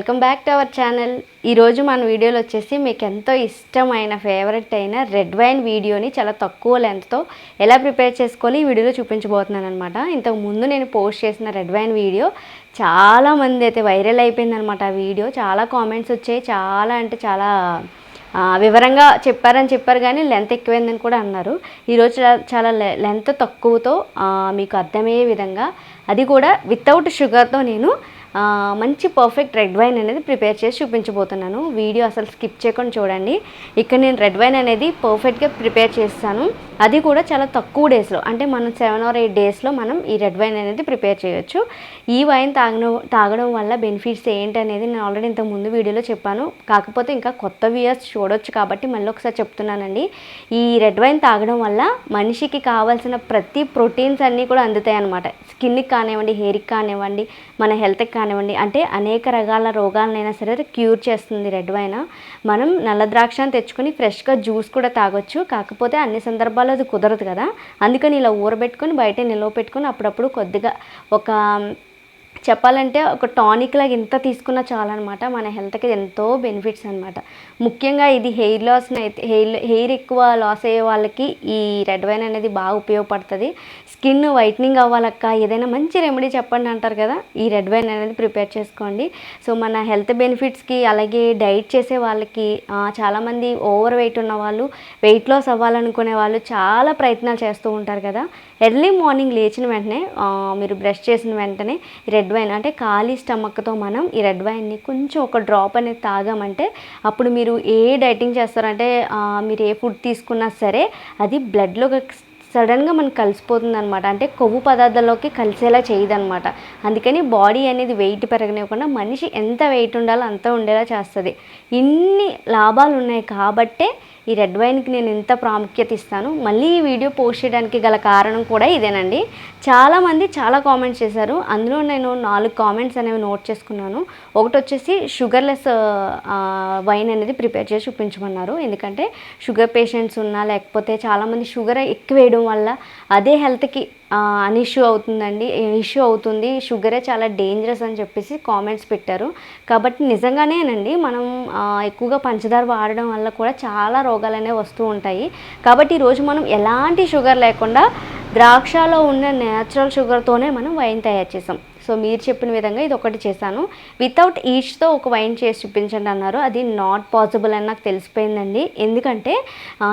Welcome back to our channel. ఈరోజు మన వీడియోలో వచ్చేసి మీకు ఎంతో ఇష్టమైన ఫేవరెట్ అయిన రెడ్ వైన్ వీడియోని చాలా తక్కువ లెంత్తో ఎలా ప్రిపేర్ చేసుకోవాలి ఈ వీడియోలో చూపించబోతున్నాను అనమాట ఇంతకు ముందు నేను పోస్ట్ చేసిన రెడ్ వైన్ వీడియో చాలా మంది అయితే వైరల్ అయిపోయిందనమాట ఆ వీడియో. చాలా కామెంట్స్ వచ్చాయి చాలా అంటే చాలా వివరంగా చెప్పారని చెప్పారు కానీ లెంత్ ఎక్కువైందని కూడా అన్నారు. ఈరోజు చాలా- చాలా లె- లెంత్ తక్కువతో మీకు అర్థమయ్యే విధంగా అది కూడా వితౌట్ షుగర్తో నేను మంచి పర్ఫెక్ట్ రెడ్ వైన్ అనేది ప్రిపేర్ చేసి చూపించబోతున్నాను. వీడియో అసలు స్కిప్ చేయకుండా చూడండి. ఇక్కడ నేను రెడ్ వైన్ అనేది పర్ఫెక్ట్గా ప్రిపేర్ చేస్తాను. అది కూడా చాలా తక్కువ డేస్లో అంటే మనం సెవెన్ ఆర్ ఎయిట్ డేస్లో మనం ఈ రెడ్ వైన్ అనేది ప్రిపేర్ చేయొచ్చు. ఈ వైన్ తాగడం తాగడం వల్ల బెనిఫిట్స్ ఏంటి అనేది నేను ఆల్రెడీ ఇంత ముందు వీడియోలో చెప్పాను. కాకపోతే ఇంకా కొత్త వ్యూయర్స్ చూడొచ్చు కాబట్టి మళ్ళీ ఒకసారి చెప్తున్నానండి. ఈ రెడ్ వైన్ తాగడం వల్ల మనిషికి కావాల్సిన ప్రతి ప్రోటీన్స్ అన్నీ కూడా అందుతాయి అన్నమాట స్కిన్కి కానివ్వండి హెయిర్కి కానివ్వండి మన హెల్త్కి కానివ్వండి అంటే అనేక రకాల రోగాలనైనా సరే క్యూర్ చేస్తుంది రెడ్ వైన్. మనం నల్ల ద్రాక్షను తెచ్చుకొని ఫ్రెష్గా జ్యూస్ కూడా తాగొచ్చు. కాకపోతే అన్ని సందర్భాల్లో అది కుదరదు కదా. అందుకని ఇలా ఊరబెట్టుకొని బయట నిల్వ పెట్టుకొని అప్పుడప్పుడు కొద్దిగా ఒక చెప్పాలంటే ఒక టానిక్ లాగా ఇంత తీసుకున్నా చాలన్నమాట. మన హెల్త్కి ఎంతో బెనిఫిట్స్ అనమాట ముఖ్యంగా ఇది హెయిర్ లాస్ని అయితే హెయిర్ హెయిర్ ఎక్కువ లాస్ అయ్యే వాళ్ళకి ఈ రెడ్ వైన్ అనేది బాగా ఉపయోగపడుతుంది. స్కిన్ వైట్నింగ్ అవ్వాలక్క ఏదైనా మంచి రెమెడీ చెప్పండి అంటారు కదా ఈ రెడ్ వైన్ అనేది ప్రిపేర్ చేసుకోండి. సో మన హెల్త్ బెనిఫిట్స్కి అలాగే డైట్ చేసే వాళ్ళకి చాలామంది ఓవర్ వెయిట్ ఉన్న వాళ్ళు వెయిట్ లాస్ అవ్వాలనుకునే వాళ్ళు చాలా ప్రయత్నాలు చేస్తూ ఉంటారు కదా. ఎర్లీ మార్నింగ్ లేచిన వెంటనే మీరు బ్రష్ చేసిన వెంటనే రెడ్ వైన్ అంటే ఖాళీ స్టమక్తో మనం ఈ రెడ్ వైన్ని కొంచెం ఒక డ్రాప్ అనేది తాగామంటే అప్పుడు మీరు ఏ డైటింగ్ చేస్తారంటే మీరు ఏ ఫుడ్ తీసుకున్నా సరే అది బ్లడ్లో సడన్గా మనకు కలిసిపోతుంది అనమాట అంటే కొవ్వు పదార్థాల్లోకి కలిసేలా చేయదనమాట అందుకని బాడీ అనేది వెయిట్ పెరగనివ్వకుండా మనిషి ఎంత వెయిట్ ఉండాలో అంత ఉండేలా చేస్తుంది. ఇన్ని లాభాలు ఉన్నాయి కాబట్టే ఈ రెడ్ వైన్కి నేను ఇంత ప్రాముఖ్యత ఇస్తాను. మళ్ళీ ఈ వీడియో పోస్ట్ చేయడానికి గల కారణం కూడా ఇదేనండి. చాలామంది చాలా కామెంట్స్ చేశారు. అందులో నేను నాలుగు కామెంట్స్ అనేవి నోట్ చేసుకున్నాను. ఒకటి వచ్చేసి షుగర్లెస్ వైన్ అనేది ప్రిపేర్ చేసి చూపించమన్నారు. ఎందుకంటే షుగర్ పేషెంట్స్ ఉన్నా లేకపోతే చాలామంది షుగర్ ఎక్కువ వేయడం వల్ల అదే హెల్త్కి అని ఇష్యూ అవుతుందండి. ఇష్యూ అవుతుంది షుగరే చాలా డేంజరస్ అని చెప్పేసి కామెంట్స్ పెట్టారు. కాబట్టి నిజంగానేనండి మనం ఎక్కువగా పంచదార వాడడం వల్ల కూడా చాలా రోగాలు అనేవి వస్తూ ఉంటాయి. కాబట్టి ఈరోజు మనం ఎలాంటి షుగర్ లేకుండా ద్రాక్షలో ఉన్న న్యాచురల్ షుగర్తోనే మనం వైన్ తయారు చేసాం. సో మీరు చెప్పిన విధంగా ఇది ఒకటి చేశాను వితౌట్ ఈచ్తో ఒక వైన్ చేసి చూపించండి అన్నారు. అది నాట్ పాసిబుల్ అని నాకు తెలిసిపోయిందండి. ఎందుకంటే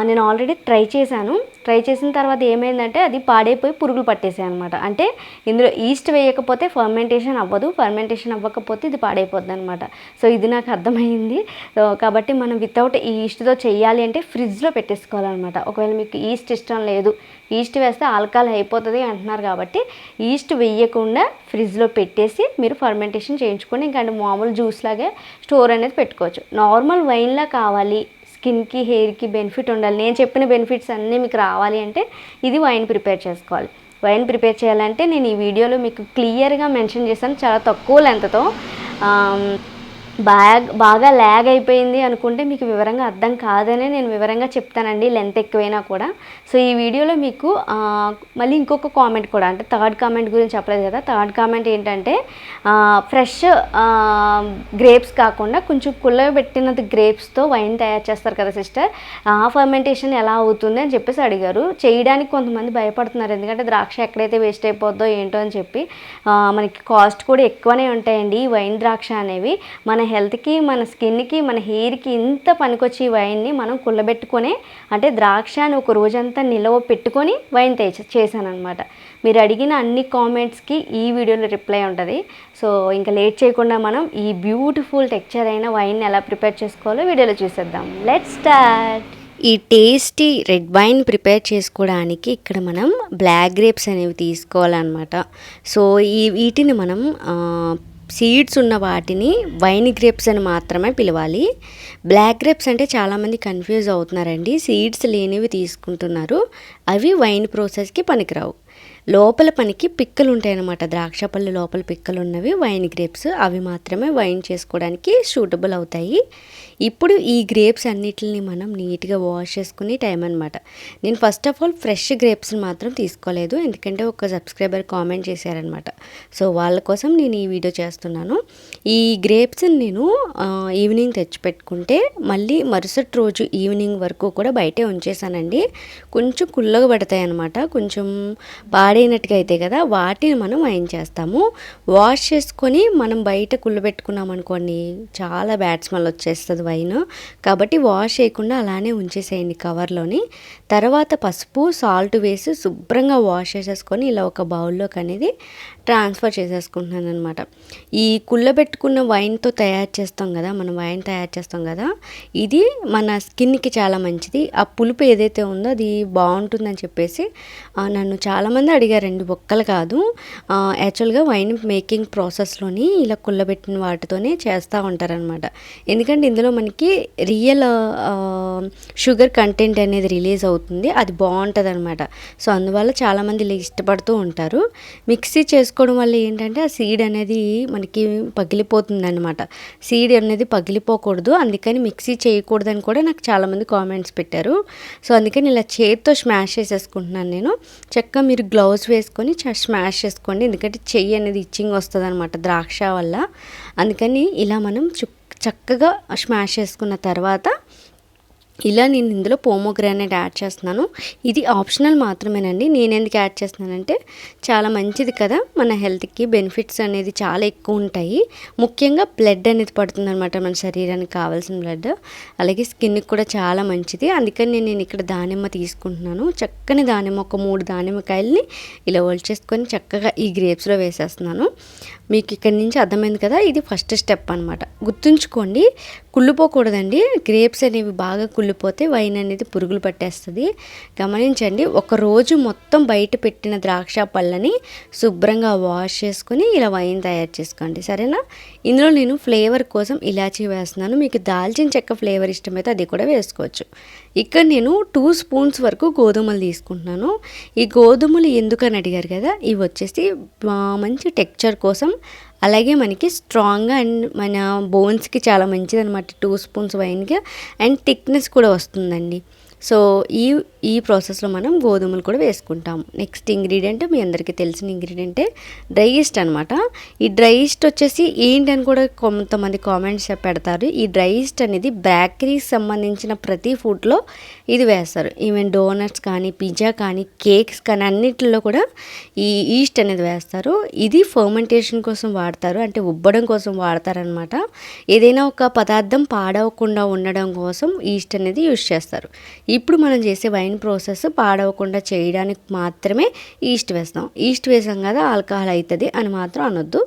నేను ఆల్రెడీ ట్రై చేశాను. ట్రై చేసిన తర్వాత ఏమైందంటే అది పాడైపోయి పురుగులు పట్టేసాయి అనమాట అంటే ఇందులో ఈస్ట్ వేయకపోతే ఫర్మెంటేషన్ అవ్వదు ఫర్మెంటేషన్ అవ్వకపోతే ఇది పాడైపోద్ది అనమాట సో ఇది నాకు అర్థమైంది. కాబట్టి మనం వితౌట్ ఈ ఈస్ట్తో చేయాలి అంటే ఫ్రిడ్జ్లో పెట్టేసుకోవాలన్నమాట. ఒకవేళ మీకు ఈస్ట్ ఇష్టం లేదు ఈస్ట్ వేస్తే ఆల్కహాల్ అయిపోతుంది అంటున్నారు కాబట్టి ఈస్ట్ వేయకుండా ఫ్రిడ్జ్లో పెట్టేసి మీరు ఫర్మెంటేషన్ చేయించుకొని ఇంకా అంటే మామూలు జ్యూస్ లాగే స్టోర్ అనేది పెట్టుకోవచ్చు. నార్మల్ వైన్లా కావాలి స్కిన్కి హెయిర్కి బెనిఫిట్ ఉండాలి. నేను చెప్పిన బెనిఫిట్స్ అన్నీ మీకు రావాలి అంటే ఇది వైన్ ప్రిపేర్ చేసుకోవాలి. వైన్ ప్రిపేర్ చేయాలంటే నేను ఈ వీడియోలో మీకు క్లియర్గా మెన్షన్ చేశాను. చాలా తక్కువ లెంత్తో. బాగా బాగా ల్యాగ్ అయిపోయింది అనుకుంటే మీకు వివరంగా అర్థం కాదనే నేను వివరంగా చెప్తానండి లెంత్ ఎక్కువైనా కూడా. సో ఈ వీడియోలో మీకు మళ్ళీ ఇంకొక కామెంట్ కూడా అంటే థర్డ్ కామెంట్ గురించి చెప్పలేదు కదా. థర్డ్ కామెంట్ ఏంటంటే ఫ్రెష్ గ్రేప్స్ కాకుండా కొంచెం కుల్లబెట్టినది గ్రేప్స్తో వైన్ తయారు చేస్తారు కదా సిస్టర్ ఆ ఫర్మెంటేషన్ ఎలా అవుతుంది అని చెప్పేసి అడిగారు. చేయడానికి కొంతమంది భయపడుతున్నారు ఎందుకంటే ద్రాక్ష ఎక్కడైతే వేస్ట్ అయిపోద్దో ఏంటో అని చెప్పి మనకి కాస్ట్ కూడా ఎక్కువనే ఉంటాయండి ఈ వైన్ ద్రాక్ష అనేవి. మన హెల్త్కి మన స్కిన్కి మన హెయిర్కి ఇంత పనికొచ్చి ఈ వైన్ని మనం కుల్లబెట్టుకొని అంటే ద్రాక్షని ఒక రోజంతా నిలవ పెట్టుకొని వైన్ తె చేశానమాట మీరు అడిగిన అన్ని కామెంట్స్కి ఈ వీడియోలో రిప్లై ఉంటుంది. సో ఇంకా లేట్ చేయకుండా మనం ఈ బ్యూటిఫుల్ టెక్చర్ అయిన వైన్ ఎలా ప్రిపేర్ చేసుకోవాలో వీడియోలో చూసేద్దాం. Let start! ఈ టేస్టీ రెడ్ వైన్ ప్రిపేర్ చేసుకోవడానికి ఇక్కడ మనం బ్లాక్ గ్రేప్స్ అనేవి తీసుకోవాలన్నమాట. సో ఈ వీటిని మనం సీడ్స్ ఉన్న వాటిని వైన్ గ్రేప్స్ అని మాత్రమే పిలవాలి. బ్లాక్ గ్రేప్స్ అంటే చాలామంది కన్ఫ్యూజ్ అవుతున్నారండి. సీడ్స్ లేనివి తీసుకుంటున్నారు. అవి వైన్ ప్రాసెస్కి పనికిరావు. లోపల పనికి పిక్కలు ఉంటాయన్నమాట. ద్రాక్ష పళ్ళు లోపల పిక్కలు ఉన్నవి వైన్ గ్రేప్స్ అవి మాత్రమే వైన్ చేసుకోవడానికి సూటబుల్ అవుతాయి. ఇప్పుడు ఈ గ్రేప్స్ అన్నిటిని మనం నీట్గా వాష్ చేసుకుని టైం అనమాట నేను ఫస్ట్ ఆఫ్ ఆల్ ఫ్రెష్ గ్రేప్స్ని మాత్రం తీసుకోలేదు. ఎందుకంటే ఒక సబ్స్క్రైబర్ కామెంట్ చేశారనమాట సో వాళ్ళ కోసం నేను ఈ వీడియో చేస్తున్నాను. ఈ గ్రేప్స్ని నేను ఈవినింగ్ తెచ్చిపెట్టుకుంటే మళ్ళీ మరుసటి రోజు ఈవినింగ్ వరకు కూడా బయటే ఉంచేసానండి. కొంచెం కుల్లగా పడతాయి అనమాట కొంచెం పాడైనట్టుగా అయితే కదా వాటిని మనం అయిన చేస్తాము. వాష్ చేసుకొని మనం బయట కుళ్ళు పెట్టుకున్నాం అనుకోండి చాలా బ్యాడ్ స్మెల్ వచ్చేస్తుంది వైన్. కాబట్టి వాష్ చేయకుండా అలానే ఉంచేసేయండి కవర్లోని. తర్వాత పసుపు సాల్ట్ వేసి శుభ్రంగా వాష్ చేసేసుకొని ఇలా ఒక బౌల్లోకి అనేది ట్రాన్స్ఫర్ చేసేసుకుంటున్నాను అనమాట ఈ కుళ్ళబెట్టుకున్న వైన్తో తయారు చేస్తాం కదా మనం వైన్ తయారు చేస్తాం కదా ఇది మన స్కిన్కి చాలా మంచిది. ఆ పులుపు ఏదైతే ఉందో అది బాగుంటుందని చెప్పేసి నన్ను చాలామంది అడిగారండి ఒక్కలు కాదు. యాక్చువల్గా వైన్ మేకింగ్ ప్రాసెస్లోని ఇలా కుళ్ళబెట్టిన వాటితోనే చేస్తూ ఉంటారనమాట ఎందుకంటే ఇందులో మనకి రియల్ షుగర్ కంటెంట్ అనేది రిలీజ్ అవుతుంది అది బాగుంటుంది అనమాట సో అందువల్ల చాలామంది ఇలా ఇష్టపడుతూ ఉంటారు. మిక్సీ చేసుకోవడం వల్ల ఏంటంటే ఆ సీడ్ అనేది మనకి పగిలిపోతుంది అనమాట సీడ్ అనేది పగిలిపోకూడదు. అందుకని మిక్సీ చేయకూడదని కూడా నాకు చాలామంది కామెంట్స్ పెట్టారు. సో అందుకని ఇలా చేతితో స్మాష్ చేసేసుకుంటున్నాను నేను. చక్కగా మీరు గ్లౌస్ వేసుకొని స్మాష్ చేసుకోండి. ఎందుకంటే చెయ్యి అనేది ఇచ్చింగ్ వస్తుంది అనమాట ద్రాక్ష వల్ల. అందుకని ఇలా మనం చుక్ చక్కగా స్మాష్ చేసుకున్న తర్వాత ఇలా నేను ఇందులో పోమోగ్రానేట్ యాడ్ చేస్తున్నాను. ఇది ఆప్షనల్ మాత్రమేనండి. నేను ఎందుకు యాడ్ చేస్తున్నానంటే చాలా మంచిది కదా. మన హెల్త్కి బెనిఫిట్స్ అనేది చాలా ఎక్కువ ఉంటాయి. ముఖ్యంగా బ్లడ్ అనేది పడుతుంది అనమాట మన శరీరానికి కావాల్సిన బ్లడ్. అలాగే స్కిన్కి కూడా చాలా మంచిది. అందుకని నేను ఇక్కడ దానిమ్మ తీసుకుంటున్నాను. చక్కని దానిమ్మ ఒక మూడు దానిమ్మకాయల్ని ఇలా ఒలిచేసుకొని చక్కగా ఈ గ్రేప్స్లో వేసేస్తున్నాను. మీకు ఇక్కడి నుంచి అర్థమైంది కదా ఇది ఫస్ట్ స్టెప్ అనమాట గుర్తుంచుకోండి కుళ్ళిపోకూడదండి. గ్రేప్స్ అనేవి బాగా కుళ్ళిపోతే వైన్ అనేది పురుగులు పట్టేస్తుంది. గమనించండి ఒక రోజు మొత్తం బయట పెట్టిన ద్రాక్ష పళ్ళని శుభ్రంగా వాష్ చేసుకుని ఇలా వైన్ తయారు చేసుకోండి. సరేనా? ఇందులో నేను ఫ్లేవర్ కోసం ఇలాచీ వేస్తున్నాను. మీకు దాల్చిన చెక్క ఫ్లేవర్ ఇష్టమైతే అది కూడా వేసుకోవచ్చు. ఇక్కడ నేను టూ స్పూన్స్ వరకు గోధుమలు తీసుకుంటున్నాను. ఈ గోధుమలు ఎందుకని అడిగారు కదా ఇవి వచ్చేసి మంచి టెక్చర్ కోసం అలాగే మనకి స్ట్రాంగ్గా అండ్ మన బోన్స్కి చాలా మంచిది అనమాట టూ స్పూన్స్ వైన్గా అండ్ థిక్నెస్ కూడా వస్తుందండి. సో ఈ ఈ ప్రాసెస్లో మనం గోధుమలు కూడా వేసుకుంటాం. నెక్స్ట్ ఇంగ్రీడియంట్ మీ అందరికీ తెలిసిన ఇంగ్రీడియంటే డ్రై ఈస్ట్ అనమాట ఈ డ్రై ఈస్ట్ వచ్చేసి ఏంటి అని కూడా కొంతమంది కామెంట్స్ పెడతారు. ఈ డ్రై ఈస్ట్ అనేది బేకరీకి సంబంధించిన ప్రతి ఫుడ్లో ఇది వేస్తారు. ఈవెన్ డోనట్స్ కానీ పిజ్జా కానీ కేక్స్ కానీ అన్నిటిలో కూడా ఈ ఈస్ట్ అనేది వేస్తారు. ఇది ఫర్మెంటేషన్ కోసం వాడతారు. అంటే ఉబ్బడం కోసం వాడతారనమాట ఏదైనా ఒక పదార్థం పాడవకుండా ఉండడం కోసం ఈస్ట్ అనేది యూజ్ చేస్తారు. ఇప్పుడు మనం చేసే వైన్ ప్రాసెస్ పాడవకుండా చేయడానికి మాత్రమే ఈస్ట్ వేస్తాం. ఈస్ట్ వేసాం కదా ఆల్కహాల్ అవుతుంది అని మాత్రం అనొద్దు.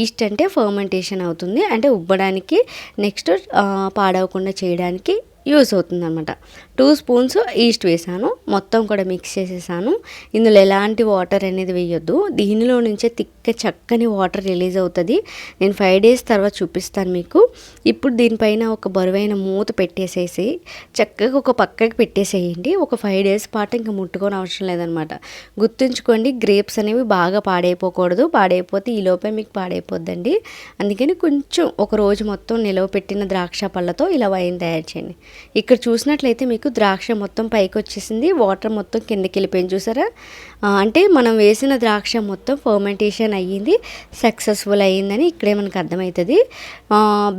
ఈస్ట్ అంటే ఫర్మెంటేషన్ అవుతుంది. అంటే ఉబ్బడానికి నెక్స్ట్ పాడవకుండా చేయడానికి యూస్ అవుతుంది అనమాట టూ స్పూన్స్ ఈస్ట్ వేసాను. మొత్తం కూడా మిక్స్ చేసేసాను. ఇందులో ఎలాంటి వాటర్ అనేది వేయొద్దు. దీనిలో నుంచే తిక్క చక్కని వాటర్ రిలీజ్ అవుతుంది. నేను ఫైవ్ డేస్ తర్వాత చూపిస్తాను మీకు. ఇప్పుడు దీనిపైన ఒక బరువైన మూత పెట్టేసేసి చక్కగా ఒక పక్కకి పెట్టేసేయండి. ఒక ఫైవ్ డేస్ పాటు ఇంకా ముట్టుకొని అవసరం లేదనమాట. గుర్తుంచుకోండి గ్రేప్స్ అనేవి బాగా పాడైపోకూడదు. పాడైపోతే ఈ లోపే మీకు పాడైపోద్దండి. అందుకని కొంచెం ఒక రోజు మొత్తం నిలవ పెట్టిన ద్రాక్ష పళ్ళతో ఇలా వైన్ తయారు చేయండి. ఇక్కడ చూసినట్లయితే మీకు ద్రాక్ష మొత్తం పైకి వచ్చేసింది వాటర్ మొత్తం కిందకి వెళ్ళిపోయింది చూసారా అంటే మనం వేసిన ద్రాక్ష మొత్తం ఫర్మెంటేషన్ అయ్యింది. సక్సెస్ఫుల్ అయ్యిందని ఇక్కడే మనకు అర్థమవుతుంది.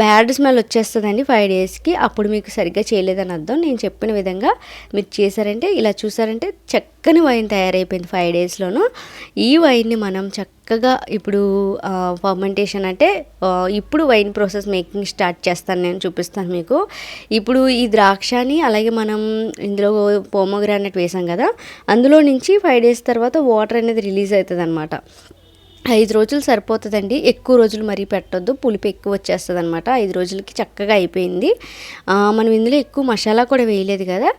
బ్యాడ్ స్మెల్ వచ్చేస్తుందండి ఫైవ్ డేస్కి. అప్పుడు మీకు సరిగ్గా చేయలేదని అర్థం. నేను చెప్పిన విధంగా మీరు చేశారంటే ఇలా చూసారంటే చక్కని వైన్ తయారైపోయింది ఫైవ్ డేస్లోనూ. ఈ వైన్ని మనం చక్క చక్కగా ఇప్పుడు ఫర్మెంటేషన్ అంటే ఇప్పుడు వైన్ ప్రాసెస్ మేకింగ్ స్టార్ట్ చేస్తాను నేను చూపిస్తాను మీకు. ఇప్పుడు ఈ ద్రాక్షని అలాగే మనం ఇందులో పోమోగ్రానైట్ వేసాం కదా అందులో నుంచి ఫైవ్ డేస్ తర్వాత వాటర్ అనేది రిలీజ్ అవుతుంది అనమాట ఐదు రోజులు సరిపోతుందండి. ఎక్కువ రోజులు మరీ పెట్టొద్దు. పులిపు ఎక్కువ వచ్చేస్తుంది అనమాట ఐదు రోజులకి చక్కగా అయిపోయింది. మనం ఇందులో ఎక్కువ మసాలా కూడా వేయలేదు కదా.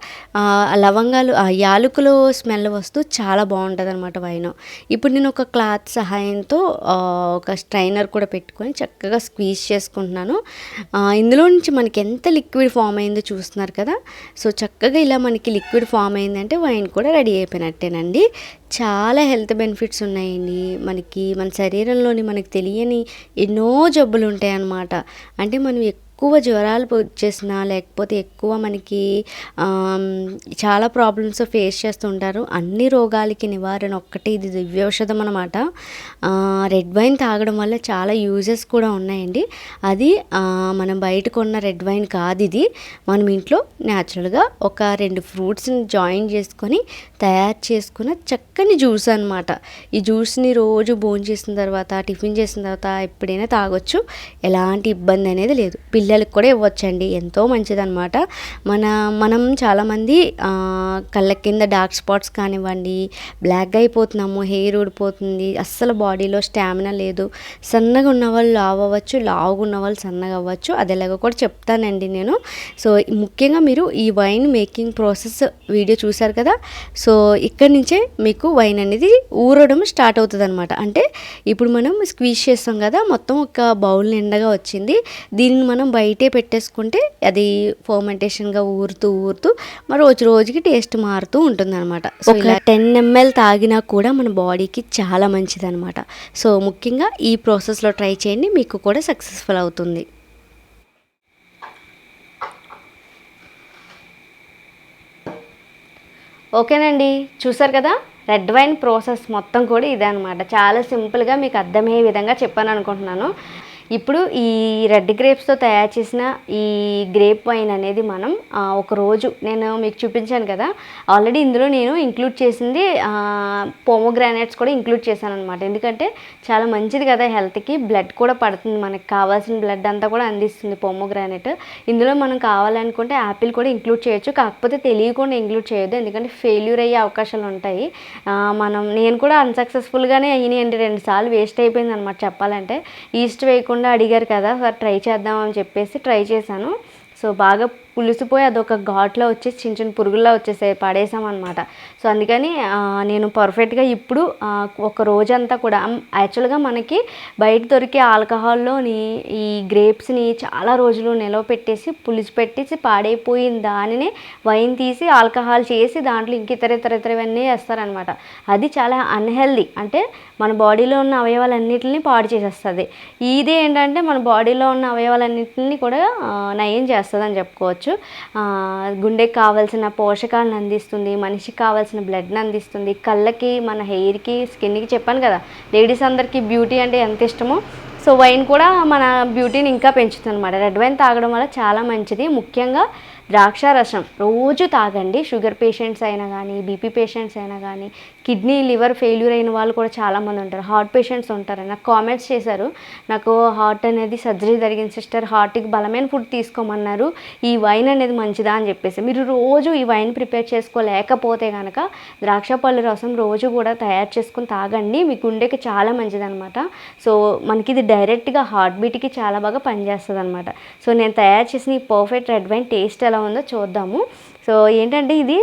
లవంగాలు యాలకులు స్మెల్ వస్తూ చాలా బాగుంటుంది అనమాట వైన్. ఇప్పుడు నేను ఒక క్లాత్ సహాయంతో ఒక స్ట్రైనర్ కూడా పెట్టుకొని చక్కగా స్క్వీజ్ చేసుకుంటున్నాను. ఇందులో నుంచి మనకి ఎంత లిక్విడ్ ఫామ్ అయిందో చూస్తున్నారు కదా. సో చక్కగా ఇలా మనకి లిక్విడ్ ఫామ్ అయిందంటే వైన్ కూడా రెడీ అయిపోయినట్టేనండి. చాలా హెల్త్ బెనిఫిట్స్ ఉన్నాయండి. మనకి మన శరీరంలోని మనకు తెలియని ఎన్నో జబ్బులు ఉంటాయి అన్నమాట అంటే మనం ఎక్కువ జ్వరాలు వచ్చేసినా లేకపోతే ఎక్కువ మనకి చాలా ప్రాబ్లమ్స్ ఫేస్ చేస్తుంటారు. అన్ని రోగాలకి నివారణ ఒక్కటే ఇది దివ్యౌషధం అనమాట రెడ్ వైన్ తాగడం వల్ల చాలా యూజెస్ కూడా ఉన్నాయండి. అది మనం బయట కొన్న రెడ్ వైన్ కాదు ఇది. మనం ఇంట్లో న్యాచురల్గా ఒక రెండు ఫ్రూట్స్ని జాయిన్ చేసుకొని తయారు చేసుకున్న చక్కని జ్యూస్ అనమాట ఈ జ్యూస్ని రోజు భోజనం చేసిన తర్వాత టిఫిన్ చేసిన తర్వాత ఎప్పుడైనా తాగొచ్చు. ఎలాంటి ఇబ్బంది అనేది లేదు. పిల్లలు పిల్లలకు కూడా ఇవ్వచ్చండి. ఎంతో మంచిదన్నమాట. మన మనం చాలామంది కళ్ళ కింద డార్క్ స్పాట్స్ కానివ్వండి బ్లాక్గా అయిపోతున్నాము హెయిర్ ఊడిపోతుంది అస్సలు బాడీలో స్టామినా లేదు. సన్నగా ఉన్న వాళ్ళు లావు అవ్వచ్చు లావుగా ఉన్న వాళ్ళు సన్నగా అవ్వచ్చు. అది ఎలాగో కూడా చెప్తానండి నేను. సో ముఖ్యంగా మీరు ఈ వైన్ మేకింగ్ ప్రాసెస్ వీడియో చూసారు కదా? సో ఇక్కడి నుంచే మీకు వైన్ అనేది ఊరడం స్టార్ట్ అవుతుంది అనమాట అంటే ఇప్పుడు మనం స్క్వీజ్ చేస్తాం కదా? మొత్తం ఒక బౌల్ నిండగా వచ్చింది. దీనిని మనం బయటే పెట్టేసుకుంటే అది ఫర్మెంటేషన్గా ఊరుతూ ఊరుతూ మరి రోజు రోజుకి టేస్ట్ మారుతూ ఉంటుంది అనమాట సో ఇలా టెన్ ఎంఎల్ తాగినా కూడా మన బాడీకి చాలా మంచిది అనమాట సో ముఖ్యంగా ఈ ప్రాసెస్లో ట్రై చేయండి మీకు కూడా సక్సెస్ఫుల్ అవుతుంది. ఓకేనండి చూసారు కదా? రెడ్ వైన్ ప్రాసెస్ మొత్తం కూడా ఇదే అనమాట చాలా సింపుల్గా మీకు అర్థమయ్యే విధంగా చెప్పాను అనుకుంటున్నాను ఇప్పుడు ఈ రెడ్ గ్రేప్స్తో తయారు చేసిన ఈ గ్రేప్ వైన్ అనేది మనం ఒక రోజు నేను మీకు చూపించాను కదా ఆల్రెడీ ఇందులో నేను ఇంక్లూడ్ చేసింది పోమోగ్రానైట్స్ కూడా ఇంక్లూడ్ చేశాను అనమాట ఎందుకంటే చాలా మంచిది కదా హెల్త్కి బ్లడ్ కూడా పడుతుంది మనకి కావాల్సిన బ్లడ్ అంతా కూడా అందిస్తుంది పోమోగ్రానైట్. ఇందులో మనం కావాలనుకుంటే యాపిల్ కూడా ఇంక్లూడ్ చేయొచ్చు కాకపోతే తెలియకుండా ఇంక్లూడ్ చేయొద్దు ఎందుకంటే ఫెయిల్యూర్ అయ్యే అవకాశాలు ఉంటాయి. మనం నేను కూడా అన్సక్సెస్ఫుల్గానే అయినాయండి రెండు సార్లు వేస్ట్ అయిపోయింది అనమాట చెప్పాలంటే. ఈస్ట్ వేయకుండా అడిగారు కదా సార్ ట్రై చేద్దామని చెప్పేసి ట్రై చేశాను. సో బాగా పులిసిపోయి అదొక ఘాట్లో వచ్చేసి చిన్న చిన్న పురుగుల్లో వచ్చేసాయి పడేసామన్నమాట. సో అందుకని నేను పర్ఫెక్ట్గా ఇప్పుడు ఒక రోజంతా కూడా యాక్చువల్గా మనకి బయట దొరికే ఆల్కహాల్లోని ఈ గ్రేప్స్ని చాలా రోజులు నిలవ పెట్టేసి పులిసి పెట్టేసి పాడైపోయిన దానిని వైన్ తీసి ఆల్కహాల్ చేసి దాంట్లో ఇంక ఇతర ఇతర ఇతరవన్నీ వేస్తారనమాట అది చాలా అన్హెల్దీ అంటే మన బాడీలో ఉన్న అవయవాలన్నిటిని పాడు చేసేస్తుంది. ఇది ఏంటంటే మన బాడీలో ఉన్న అవయవాలన్నింటినీ కూడా నయం చేస్తుంది అని చెప్పుకోవచ్చు. ఆ, గుండెకి కావాల్సిన పోషకాలను అందిస్తుంది మనిషికి కావాల్సిన బ్లడ్ని అందిస్తుంది. కళ్ళకి మన హెయిర్కి స్కిన్కి చెప్పాను కదా లేడీస్ అందరికీ బ్యూటీ అంటే ఎంత ఇష్టమో సో వైన్ కూడా మన బ్యూటీని ఇంకా పెంచుతుంది అనమాట రెడ్ వైన్ తాగడం వల్ల చాలా మంచిది. ముఖ్యంగా ద్రాక్ష రసం రోజు తాగండి. షుగర్ పేషెంట్స్ అయినా కానీ బీపీ పేషెంట్స్ అయినా కానీ కిడ్నీ లివర్ ఫెయిల్యూర్ అయిన వాళ్ళు కూడా చాలామంది ఉంటారు. హార్ట్ పేషెంట్స్ ఉంటారు. నాకు కామెంట్స్ చేశారు. నాకు హార్ట్ అనేది సర్జరీ జరిగింది సిస్టర్. హార్ట్కి బలమైన ఫుడ్ తీసుకోమన్నారు. ఈ వైన్ అనేది మంచిదా అని చెప్పేసి. మీరు రోజు ఈ వైన్ ప్రిపేర్ చేసుకోలేకపోతే కనుక ద్రాక్ష పళ్ళు రసం రోజు కూడా తయారు చేసుకుని తాగండి. మీ గుండెకి చాలా మంచిదన్నమాట. సో మనకి ఇది డైరెక్ట్గా హార్ట్ బీట్కి చాలా బాగా పనిచేస్తుంది అనమాట సో నేను తయారు చేసిన ఈ పర్ఫెక్ట్ రెడ్ వైన్ టేస్ట్ ఎలా ఉందో చూద్దాము. సో ఏంటంటే ఇది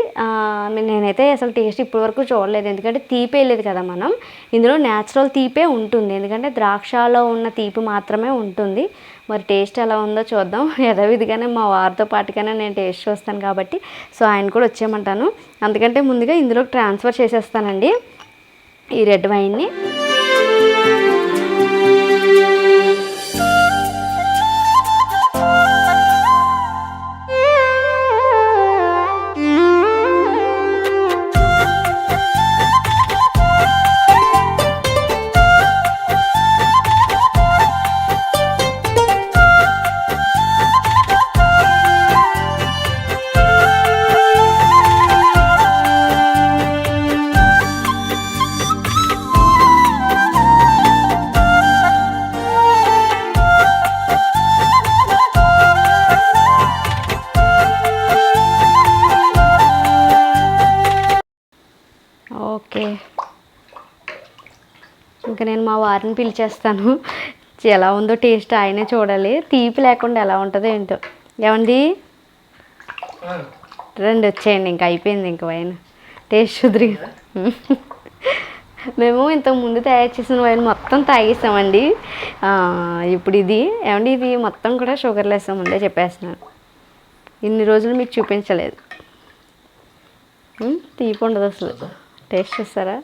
నేనైతే అసలు టేస్ట్ ఇప్పటివరకు చూడలేదు. ఎందుకంటే తీపే లేదు కదా మనం. ఇందులో న్యాచురల్ తీపే ఉంటుంది. ఎందుకంటే ద్రాక్షలో ఉన్న తీపి మాత్రమే ఉంటుంది. మరి టేస్ట్ ఎలా ఉందో చూద్దాం. యథావిధిగానే మా వారితో పాటుగానే నేను టేస్ట్ చూస్తాను కాబట్టి. సో ఆయన కూడా వచ్చేయమంటాను. అందుకంటే ముందుగా ఇందులో ట్రాన్స్ఫర్ చేసేస్తానండి. ఈ రెడ్ వైన్ని ఓకే. ఇంకా నేను మా వారిని పిలిచేస్తాను. ఎలా ఉందో టేస్ట్ ఆయనే చూడాలి. తీపి లేకుండా ఎలా ఉంటుందో ఏంటో. ఏమండి? రండి వచ్చేయండి ఇంకా అయిపోయింది ఇంక వైన్. టేస్ట్ సుదిరి మేము ఇంతకు ముందు తయారు చేసిన వైన్ మొత్తం తాగేసామండి. ఇప్పుడు ఇది. ఏమండి ఇది? మొత్తం కూడా షుగర్ లెస్ ముందే చెప్పేస్తున్నాను. ఇన్ని రోజులు మీకు చూపించలేదు. తీపి ఉండదు అసలు. టేస్ట్ చేస్తారా?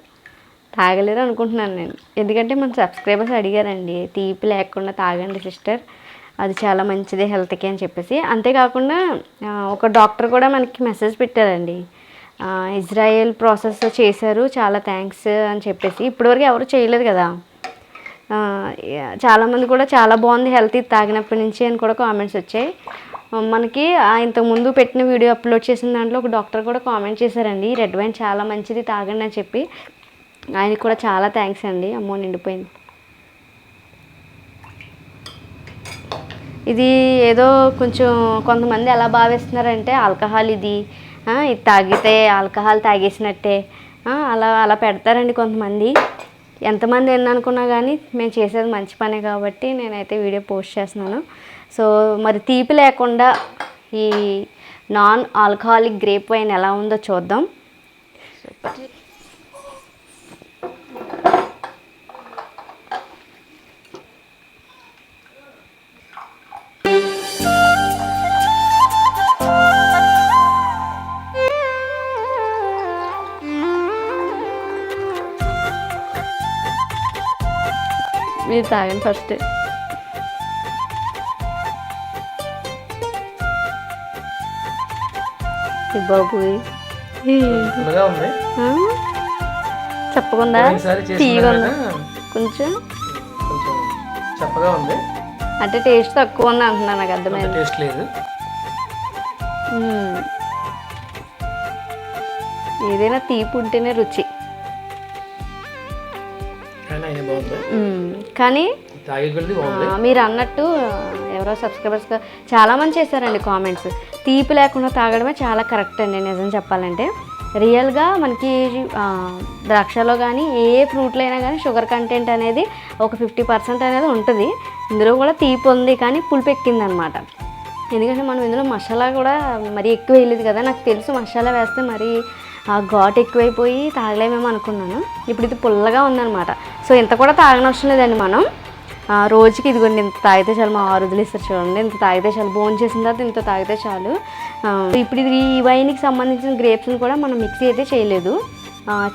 తాగలేరు అనుకుంటున్నాను నేను. ఎందుకంటే మన సబ్స్క్రైబర్స్ అడిగారండి తీపి లేకుండా తాగండి సిస్టర్. అది చాలా మంచిది హెల్త్కి అని చెప్పేసి. అంతేకాకుండా ఒక డాక్టర్ కూడా మనకి మెసేజ్ పెట్టారండి. ఇజ్రాయెల్ ప్రాసెస్ చేశారు చాలా థ్యాంక్స్ అని చెప్పేసి. ఇప్పటివరకు ఎవరు చేయలేదు కదా. చాలామంది కూడా చాలా బాగుంది హెల్త్ ఇది తాగినప్పటి నుంచి అని కూడా కామెంట్స్ వచ్చాయి. మనకి ఆ ఇంతకుముందు పెట్టిన వీడియో అప్లోడ్ చేసిన దాంట్లో ఒక డాక్టర్ కూడా కామెంట్ చేశారండి రెడ్ వైన్ చాలా మంచిది తాగండి అని చెప్పి. ఆయనకి కూడా చాలా థ్యాంక్స్ అండి అమ్మో నిండిపోయింది. ఇది ఏదో కొంచెం కొంతమంది ఎలా భావిస్తున్నారంటే ఆల్కహాల్ ఇది ఇది తాగితే ఆల్కహాల్ తాగేసినట్టే అలా అలా పెడతారండి కొంతమంది. ఎంతమంది ఎన్ని అనుకున్నా కానీ మేము చేసేది మంచి పనే కాబట్టి నేనైతే వీడియో పోస్ట్ చేస్తున్నాను. సో మరి తీపి లేకుండా ఈ నాన్ ఆల్కహాలిక్ గ్రేప్ వైన్ ఎలా ఉందో చూద్దాం. మీరు తాగండి ఫస్ట్. బాబు. చెప్పకుండా కొంచెం. చప్పగా ఉంది. అంటే టేస్ట్ తక్కువ ఉంది అంటున్నాను నాకు అర్థమైంది. టేస్ట్ లేదు. ఏదైనా తీపి ఉంటేనే రుచి. కానీ మీరు అన్నట్టు ఎవరో సబ్స్క్రైబర్స్ చాలా మంది చేశారండి కామెంట్స్ తీపి లేకుండా తాగడమే చాలా కరెక్ట్ అండి నిజం చెప్పాలంటే. రియల్గా మనకి ద్రాక్షలో కానీ ఏ ఫ్రూట్లో అయినా కానీ షుగర్ కంటెంట్ అనేది ఒక ఫిఫ్టీ పర్సెంట్ అనేది ఉంటుంది. ఇందులో కూడా తీపి ఉంది కానీ పులుపు ఎక్కిందనమాట. ఎందుకంటే మనం ఇందులో మసాలా కూడా మరీ ఎక్కువ వేయలేదు కదా నాకు తెలుసు మసాలా వేస్తే మరీ ఆ ఘాట్ ఎక్కువైపోయి తాగలేమేమో అనుకున్నాను. ఇప్పుడు ఇది పుల్లగా ఉందన్నమాట సో ఇంత కూడా తాగనవసరం లేదండి మనం. రోజుకి ఇదిగోండి ఇంత తాగితే చాలు మా ఆరు వదిలేస్తారు చూడండి ఇంత తాగితే చాలు బోన్ చేసిన తర్వాత ఇంత తాగితే చాలు. ఇప్పుడు ఇది ఈ వైన్కి సంబంధించిన గ్రేప్స్ని కూడా మనం మిక్సీ అయితే చేయలేదు.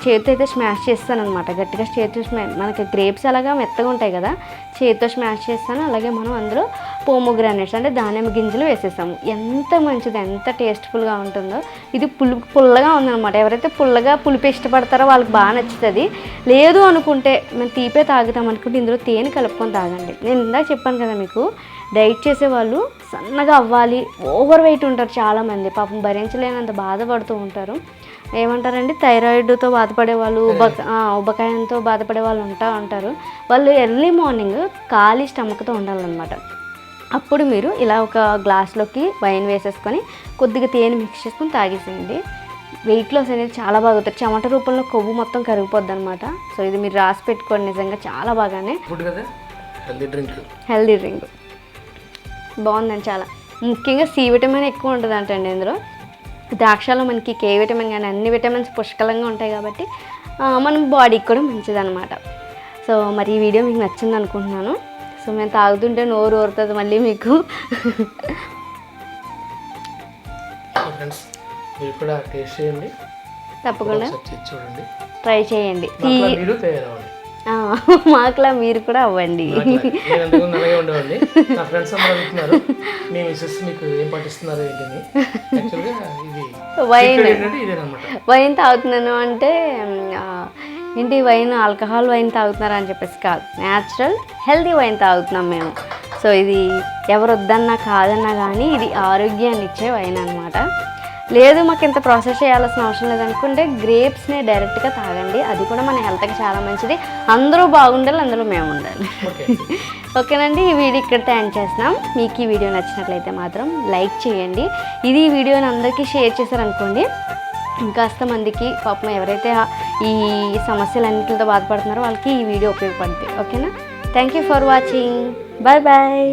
చేతితో అయితే స్మాష్ చేస్తాను అనమాట గట్టిగా చేతితో స్మా మనకి గ్రేప్స్ అలాగా మెత్తగా ఉంటాయి కదా చేతితో స్మాష్ చేస్తాను. అలాగే మనం అందులో పోమోగ్రానేట్స్ అంటే దానిమ్మ గింజలు వేసేసాము ఎంత మంచిది ఎంత టేస్ట్ఫుల్గా ఉంటుందో. ఇది పులు పుల్లగా ఉందన్నమాట. ఎవరైతే పుల్లగా పులుపు ఇష్టపడతారో వాళ్ళకి బాగా నచ్చుతుంది. లేదు అనుకుంటే మేము తీపే తాగుతాం అనుకుంటే ఇందులో తేనె కలుపుకొని తాగండి. నేను ఇందాక చెప్పాను కదా మీకు డైట్ చేసే వాళ్ళు సన్నగా అవ్వాలి ఓవర్ వెయిట్ ఉంటారు చాలామంది. పాపం భరించలేనంత బాధపడుతూ ఉంటారు. ఏమంటారండి? థైరాయిడ్తో బాధపడే వాళ్ళు ఉబక ఆ, ఉబకాయంతో బాధపడే వాళ్ళు ఉంటా ఉంటారు వాళ్ళు ఎర్లీ మార్నింగ్ ఖాళీ స్టమక్తో ఉండాలన్నమాట. అప్పుడు మీరు ఇలా ఒక గ్లాస్లోకి వైన్ వేసేసుకొని కొద్దిగా తేనె మిక్స్ చేసుకొని తాగేసేయండి. వెయిట్ లాస్ అనేది చాలా బాగా అవుతుంది. చెమట రూపంలో కొవ్వు మొత్తం కరిగిపోద్ది అనమాట సో ఇది మీరు రాసి పెట్టుకోండి నిజంగా చాలా బాగానే. Healthy drink. Healthy drink. బాగుందండి చాలా. ముఖ్యంగా సి విటమిన్ ఎక్కువ ఉంటుంది అంటండి ఇందులో. ద్రాక్షలో మనకి కే విటమిన్ కానీ అన్ని విటమిన్స్ పుష్కలంగా ఉంటాయి కాబట్టి మన బాడీకి కూడా మంచిదన్నమాట. సో మరి ఈ వీడియో మీకు నచ్చింది అనుకుంటున్నాను. సో మేము తాగుతుంటే నోరు ఊరుతుంది మళ్ళీ మీకు. ఫ్రెండ్స్ మీరు కూడా టేస్ట్ చేయండి. తప్పకుండా. ట్రై చేయండి. మాకులా మీరు కూడా అవ్వండి. నా ఫ్రెండ్స్ అందరూ అడుగుతున్నారు మీ మీకు ఏం పాటిస్తున్నారు ఏంటని. వైన్ వైన్ తాగుతున్నాను అంటే ఏంటి వైన్ ఆల్కహాల్ వైన్ తాగుతున్నారు అని చెప్పేసి కాదు. న్యాచురల్ హెల్తీ వైన్ తాగుతున్నాం మేము. సో ఇది ఎవరు వద్దన్నా కాదన్నా కానీ ఇది ఆరోగ్యాన్ని ఇచ్చే వైన్ అనమాట లేదు మాకు ఇంత ప్రాసెస్ చేయాల్సిన అవసరం లేదనుకుంటే గ్రేప్స్ని డైరెక్ట్గా తాగండి. అది కూడా మన హెల్త్కి చాలా మంచిది. అందరూ బాగుండాలి అందులో మేము ఉండాలి. ఓకే. ఓకేనండి ఈ వీడియో ఇక్కడ ఎండ్ చేస్తున్నాం. మీకు ఈ వీడియో నచ్చినట్లయితే మాత్రం లైక్ చేయండి. ఇది ఈ వీడియోని అందరికీ షేర్ చేశారనుకోండి ఇంకాస్త మందికి పాపం ఎవరైతే ఈ సమస్యలన్నింటితో బాధపడుతున్నారో వాళ్ళకి ఈ వీడియో ఉపయోగపడుతుంది ఓకేనా? Thank you for watching bye bye